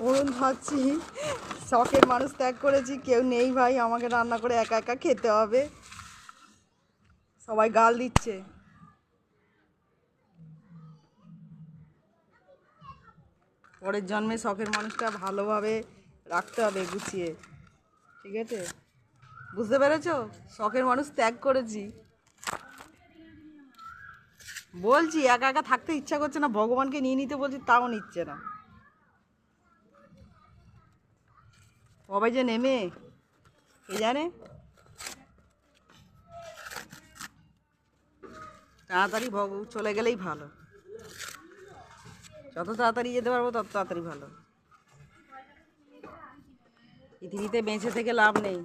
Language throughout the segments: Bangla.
অরুণ ভাবছি, শখের মানুষ ত্যাগ করেছি, কেউ নেই ভাই, আমাকে রান্না করে একা একা খেতে হবে। সবাই গাল দিচ্ছে। পরের জন্মে শখের মানুষটা ভালোভাবে রাখতে হবে, গুছিয়ে। ঠিক আছে? বুঝতে পেরেছ? শখের মানুষ ত্যাগ করেছি। বলছি, একা একা থাকতে ইচ্ছা করছে না, ভগবানকে নিয়ে নিতে বলছি, তাও নিচ্ছে না। কবে যে নেমে? কে জানে তাড়াতাড়ি চলে গেলেই ভালো। যত তাড়াতাড়ি যেতে পারব, তত তাড়াতাড়ি ভালো। পৃথিবীতে বেঁচে থেকে লাভ নেই।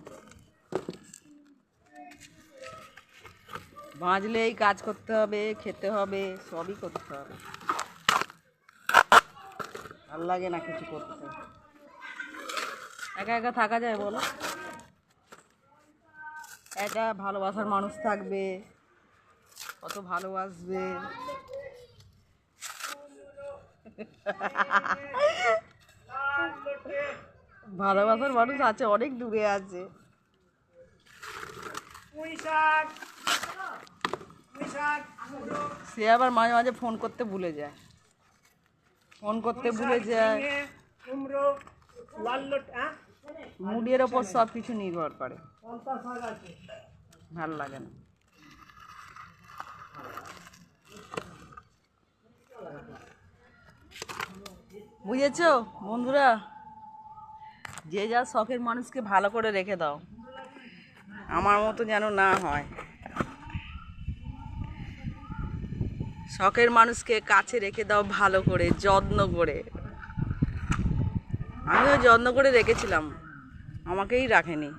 বাঁচলেই কাজ করতে হবে, খেতে হবে, সবই করতে হবে। ভালো লাগে না কিছু করতে। একা একা থাকা যায় বলো? একা ভালোবাসার মানুষ থাকবে, কত ভালোবাসবে। ভালোবাসার মানুষ আছে, অনেক দূরে আছে। সে আবার মাঝে মাঝে ফোন করতে ভুলে যায়। ফোন করতে ভুলে যায়। হ্যাঁ? মুডের ওপর সব কিছু নির্ভর করে। ভালো লাগে না। বুঝেছ? বন্ধুরা যে যার শখের মানুষকে ভালো করে রেখে দাও। আমার মতো যেন না হয়। শখের মানুষকে কাছে রেখে দাও ভালো করে যত্ন করে। আমিও যত্ন করে রেখেছিলাম। আমাকেই রাখেনি।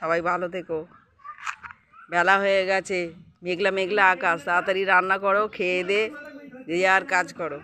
সবাই ভালো থেকো। বেলা হয়ে গেছে। মেঘলা মেঘলা আকাশ। তাড়াতাড়ি রান্না করো, খেয়ে দে। আর কাজ করো।